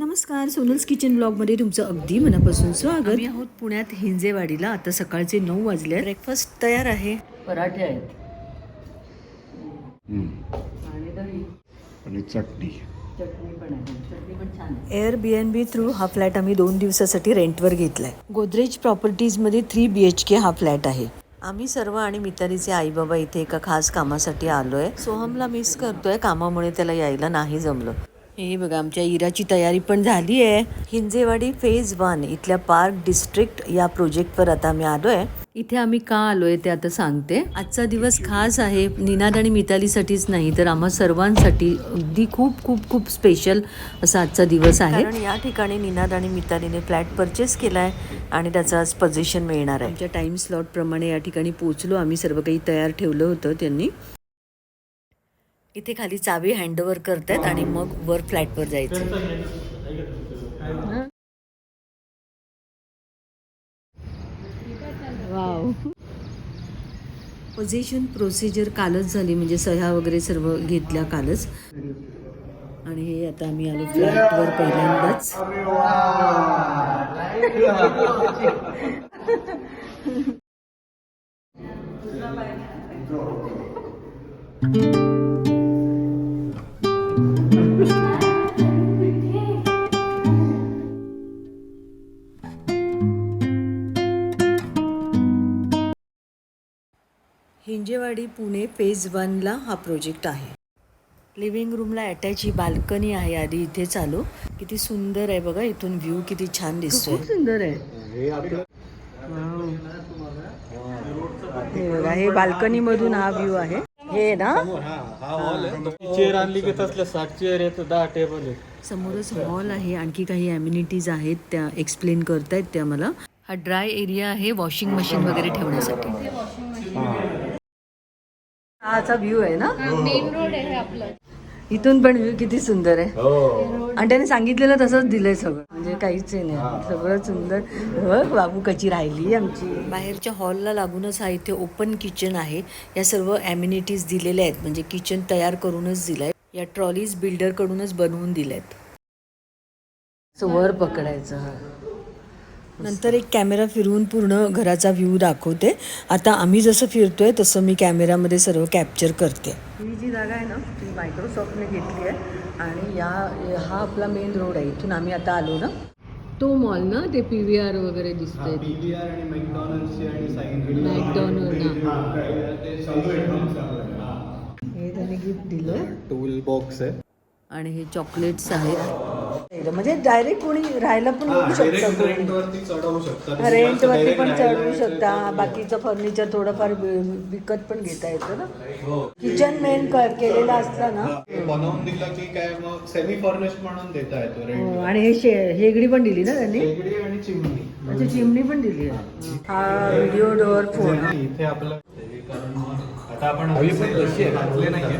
नमस्कार सोनल्स किचन ब्लॉगमध्ये तुमचं अगदी मनापासून स्वागत. आम्ही आहोत पुण्यात हिंजेवाडीला. आता सकाळचे नऊ वाजले ब्रेकफास्ट तयार आहे. पराठे आहेत. आणि दही. आणि चटणी. चटणी पण आहे. चटणी पण छान Airbnb through हा फ्लॅट आम्ही दोन दिवसासाठी रेंटवर घेतलाय. गोदरेज प्रॉपर्टीजमध्ये थ्री बी एच के हा फ्लॅट आहे. आम्ही सर्व आणि मितालीचे आई बाबा इथे एका खास कामासाठी आलोय. सोहमला मिस करतोय. कामामुळे त्याला यायला नाही जमलं. हे बघा आमच्या इराची तयारी पण झाली आहे हिंजेवाडी फेज वन इथल्या पार्क डिस्ट्रिक्ट या प्रोजेक्टवर आता आम्ही आलोय. इथे आम्ही का आलोय ते आता सांगते. आजचा दिवस खास आहे. निनाद आणि मितालीसाठीच नाही तर आम्हा सर्वांसाठी अगदी खूप खूप खूप स्पेशल असा आजचा दिवस आहे. कारण या ठिकाणी निनाद आणि मितालीने फ्लॅट परचेस केलाय आणि त्याचं आज पोझिशन मिळणार आहे. आमच्या टाइम स्लॉट प्रमाणे या ठिकाणी पोहोचलो. आम्ही सर्व काही तयार ठेवलं होतं त्यांनी. इथे खाली चावी हँडओव्हर करतायत आणि मग वर फ्लॅटवर जायचं वाव. पोझिशन प्रोसिजर कालच झाली म्हणजे सह्या वगैरे सर्व घेतल्या कालच. आणि हे आता आम्ही आलो फ्लॅटवर पहिल्यांदाच. हिंजेवाडी पुणे फेज वनला हा प्रोजेक्ट आहे. लिव्हिंग रूमला अटॅच ही बाल्कनी आहे. आधी इथे चालू. किती सुंदर आहे बघा इथून व्ह्यू किती छान दिसतोय. खूप सुंदर आहे. हे हे बघा हे बाल्कनी मधून हा व्ह्यू आहे. हे ना? चेअर आणली की तसल्या साठ चेअर येतं दहा टेबल आहेत. समोरच हॉल आहे. आणखी काही ॲम्युनिटीज आहेत त्या एक्सप्लेन करतायत त्या मला. हा ड्राय एरिया आहे वॉशिंग मशीन वगैरे ठेवण्यासाठी. हा व्ह्यू आहे ना? मेन रोड आहे आपलं. इथून पण व्ह्यू किती सुंदर आहे. हो. आणि त्याने सांगितलेलं तसंच दिलंय सगळं. म्हणजे काहीच नाही. सगळं सुंदर. बघ बाबू कशी राहिली आमची. बाहेरच्या हॉलला लागूनच हा इथे ओपन किचन आहे. या सर्व ॲम्युनिटीज दिलेल्या आहेत. म्हणजे किचन तयार करूनच दिलंय. या ट्रॉलीज बिल्डरकडूनच बनवून दिल्यात. असं वर पकडायचं हा. नंतर एक कॅमेरा फिरवून पूर्ण घराचा व्ह्यू दाखवते. आता आम्ही जसं फिरतोय तसं मी कॅमेरामध्ये सर्व कॅप्चर करते. ही जी जागा आहे ना ती मायक्रोसॉफ्टने घेतली आहे. आणि या हा आपला मेन रोड आहे. इथून आम्ही आता आलो ना. तो मॉल ना ते पी व्ही आर वगैरे दिसतंय. मॅकडॉनल्ड ते चालू आहे हे. त्यांनी गिफ्ट दिलं. टूल बॉक्स आहे. आणि हे चॉकलेट्स आहेत. म्हणजे डायरेक्ट कोणी राहायला पण येऊ शकतं कोणी. रेंटवरती चढवू शकता रेंट वरती पण चढवू शकता. बाकीचं फर्निचर थोडंफार विकत पण घेता येतं ना. किचन मेन केलेला असला ना. बनवून दिलं की काय मग सेमी फर्निश्ड म्हणून देता येतो हो, रेंट आणि हे शे हेगडी पण दिली ना त्यांनी? आणि चिमणी. अच्छा चिमणी पण दिली आहे. हा व्हिडिओ डोअर फोन इथे आपलं कारण आता आपण घातले नाही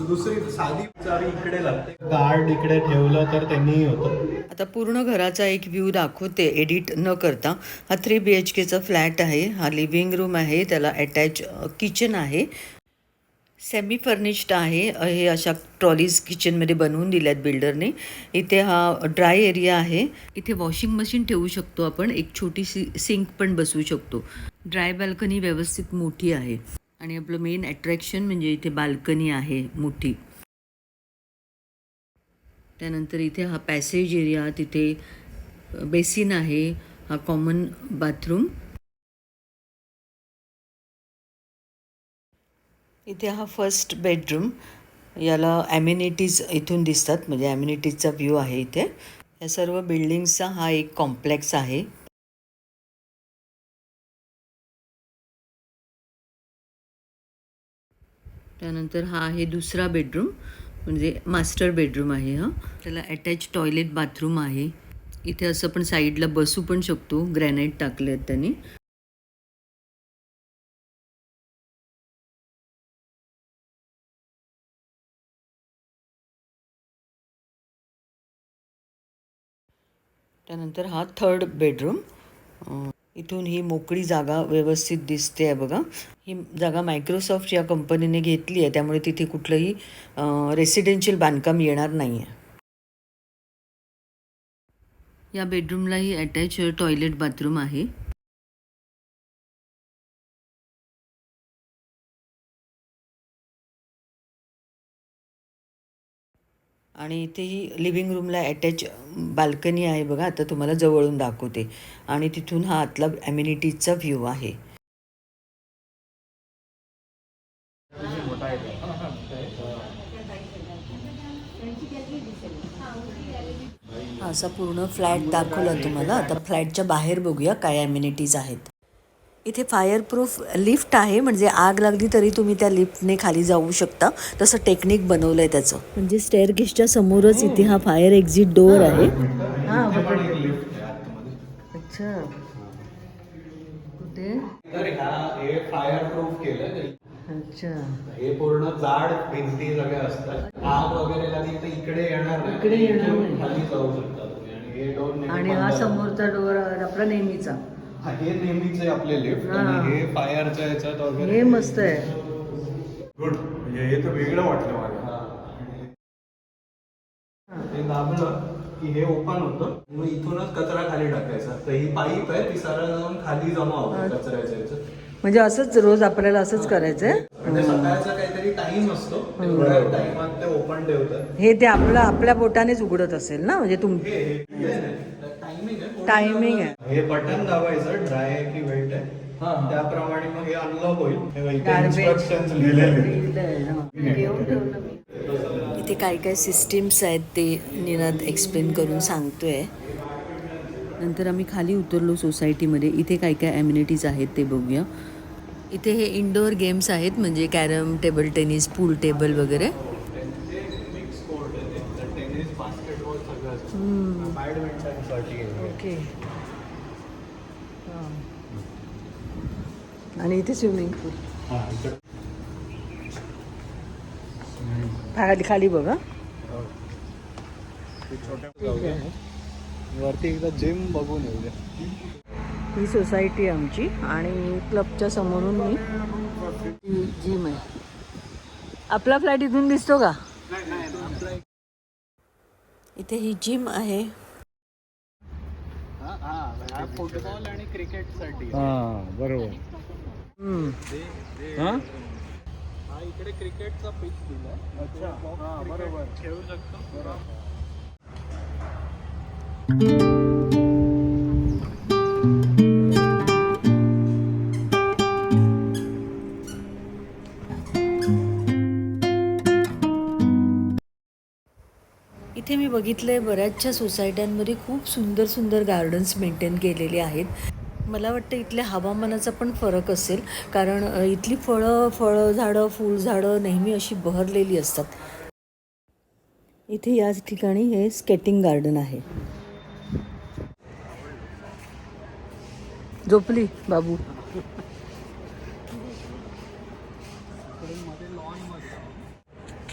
दुसरी साधी चारी इकडे लागते. गार्ड इकडे ठेवलं तर त्यांनी होतं. आता पूर्ण घराचा एक व्ह्यू दाखवते एडिट न करता. हा थ्री बी एच केचा फ्लॅट आहे हा लिव्हिंग रूम आहे त्याला अटॅच किचन आहे. सेमी फर्निश्ड आहे हे अशा ट्रॉलीज किचनमध्ये बनवून दिल्यात बिल्डरने इथे हा ड्राय एरिया आहे. इथे वॉशिंग मशीन ठेवू शकतो आपण एक छोटीशी सिंक पण बसवू शकतो. ड्राय बाल्कनी व्यवस्थित मोठी आहे. आणि आपलं मेन अट्रॅक्शन म्हणजे इथे बाल्कनी आहे मोठी. त्यानंतर इथे हा पॅसेज एरिया तिथे बेसिन आहे हा कॉमन बाथरूम इथे हा फर्स्ट बेडरूम याला ॲम्युनिटीज इथून दिसतात म्हणजे ॲम्युनिटीजचा व्ह्यू आहे इथे. या सर्व बिल्डिंगचा हा एक कॉम्प्लेक्स आहे. त्यानंतर हा आहे दुसरा बेडरूम म्हणजे मास्टर बेडरूम आहे हा. त्याला अटॅच टॉयलेट बाथरूम आहे. इथे असं पण साईडला बसू पण शकतो ग्रॅनाईट टाकले आहेत त्यांनी. त्यानंतर हा थर्ड बेडरूम इथून ही मोकळी जागा व्यवस्थित दिसते आहे बघा. ही जागा मायक्रोसॉफ्ट या कंपनीने घेतली आहे त्यामुळे तिथे कुठलंही रेसिडेन्शियल बांधकाम येणार नाही आहे या बेडरूमलाही अटॅच टॉयलेट बाथरूम आहे. आणि इथेही लिव्हिंग रूमला अटॅच बाल्कनी आहे बघा आता तुम्हाला जवळून दाखवते. आणि तिथून हा आतला ॲम्युनिटीजचा व्ह्यू आहे. असा पूर्ण फ्लॅट दाखवला तुम्हाला. आता फ्लॅटच्या बाहेर बघूया काय ॲम्युनिटीज आहेत. इथे फायरप्रूफ लिफ्ट आहे म्हणजे आग लागली तरी तुम्ही त्या लिफ्टने खाली जाऊ शकता. तसं टेक्निक बनवलं आहे त्याचं. म्हणजे स्टेअर गेस्टच्या समोरच इथे हा फायर एक्झिट डोअर आहे. अच्छा. कुठे? हे अच्छा. हे पूर्ण जाड भिंती सगळ्या असतात. आग वगैरे लागली तर इकडे येणार नाही. इकडे येणार नाही. खाली जाऊ शकता तुम्ही. आणि हे आणि हा समोरचा डोअर आपला नेहमीचा. हा, हे नेहमीचे आपले लिफ्ट हा. आणि हे. फायरच्या ह्याच्यात वगैरे. हे मस्त आहे. गुड म्हणजे हे तर वेगळं वाटलं मला. हा. ते दाबलं की हे ओपन होतं. मग इथूनच कचरा खाली टाकायचा. तर ही पाईप आहे ती सरळ जाऊन खाली जमा होते कचऱ्याच्या ह्याच्यात. म्हणजे असंच रोज आपल्याला असंच करायचंय? म्हणजे सकाळचा काहीतरी टाइम असतो. तेवढ्या टाइमात ते ओपन ठेवतात. हे ते आपलं आपल्या बोटानेच उघडत असेल ना? म्हणजे तुम हे आहे टायमिंग आहे. हे बटन दाबायचं ड्राय आहे की वेट आहे त्याप्रमाणे मग हे अनलॉक होईल. इथे काय काय सिस्टीम्स आहेत ते निनाद एक्सप्लेन करून सांगतोय. नंतर आम्ही खाली उतरलो सोसायटीमध्ये इथे काय काय ॲम्युनिटीज आहेत ते बघूया. इथे हे इंडोअर गेम्स आहेत म्हणजे carrom table tennis pool table वगैरे ते मिक्स कोर्ट आहे ते. तर टेनिस बास्केटबॉल सगळं बॅडमिंटनसाठी. ओके. आणि इथे स्विमिंग पूल हा, खाली खाली बघा जाऊया. वरती एकदा जिम बघून येऊया. ही सोसायटी आहे आमची आणि क्लबच्या समोरून मी जिम आहे. आपला फ्लॅट इथून दिसतो का? इथे ही जिम आहे. हा हा फुटबॉल आणि क्रिकेटसाठी हा बरोबर. हा? हा इकडे क्रिकेटचा पिच दिलाय. अच्छा. हा बरोबर. खेळू शकतो. इथे मी बघितलं आहे बऱ्याचशा सोसायट्यांमध्ये खूप सुंदर सुंदर गार्डन्स मेंटेन केलेले आहेत. मला वाटतं इथल्या हवामानाचा पण फरक असेल कारण इथली फळं फळं झाडं फुलझाडं नेहमी अशी बहरलेली असतात. इथे याच ठिकाणी हे स्केटिंग गार्डन आहे. झोपली बाबू?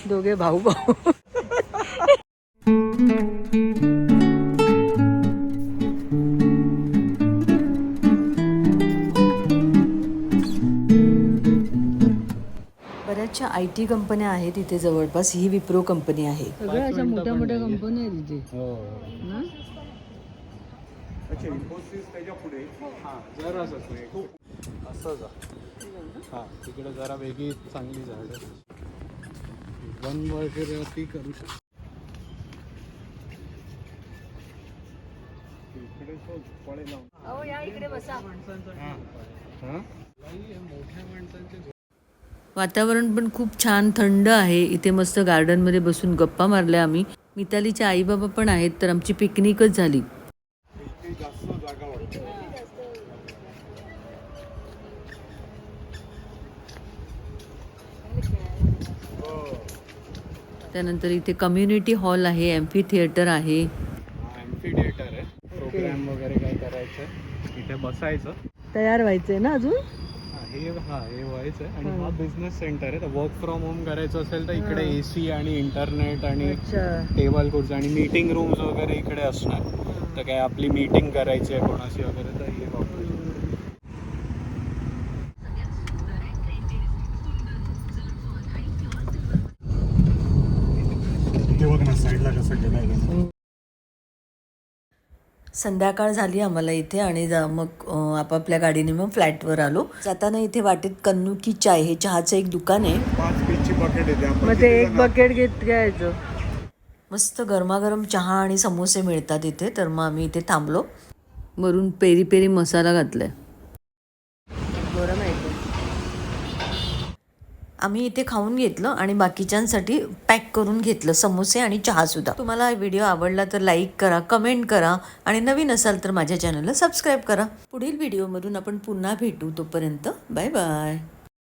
दोघे भाऊ भाऊ बऱ्याचशा आय टी कंपन्या आहेत इथे जवळपास. ही विप्रो कंपनी आहे. सगळ्या अशा मोठ्या मोठ्या कंपन्या आहेत इथे. हो. ना? अच्छा इन्फोसिस त्याच्या पुढे. हा. जराच असं असं जा. हा तिकडे जरा वेगळी चांगली झाड. वन वगैरे ती करू शकतो. इकडे तो फळे लावून. हा मोठ्या माणसांचे वातावरण पण खूप छान थंड आहे. इथे मस्त गार्डनमध्ये बसून गप्पा मारल्या आम्ही. मितालीचे आई बाबा पण आहेत तर आमची पिकनिकच झाली. त्यानंतर इथे कम्युनिटी हॉल आहे एम्फी थिएटर आहे. एम्फी थिएटर आहे. प्रोग्राम वगैरे काय करायचं? इथे बसायचं. तयार व्हायचंय ना अजून? हा, हे हा हे व्हायचं आणि हा बिझनेस सेंटर आहे. तर वर्क फ्रॉम होम करायचं असेल तर इकडे ए सी आणि इंटरनेट आणि टेबल खुर्ची आणि मीटिंग रूम्स वगैरे इकडे असणार. तर काय आपली मीटिंग करायची आहे कोणाशी वगैरे तर हे वापरू बघ ना साईडला कसं संध्याकाळ झाली आम्हाला इथे आणि जा- मग आपापल्या गाडीने मग फ्लॅटवर आलो. जाताना इथे वाटेत कन्नुकी चाय हे चहाचं एक दुकान आहे. मग ते एक बकेट घेत घ्यायचं. मस्त गरमागरम चहा आणि समोसे मिळतात इथे तर मग आम्ही इथे थांबलो. वरून पेरी पेरी मसाला घातलाय गरम आहे ते. आम्ही इथे खाऊन घेतलं आणि बाकीच्यांसाठी पॅक करून घेतलं समोसे आणि चहासुद्धा. तुम्हाला व्हिडिओ आवडला तर लाईक करा कमेंट करा आणि नवीन असाल तर माझ्या चॅनलला सबस्क्राईब करा. पुढील व्हिडिओमधून आपण पुन्हा भेटू तोपर्यंत बाय बाय.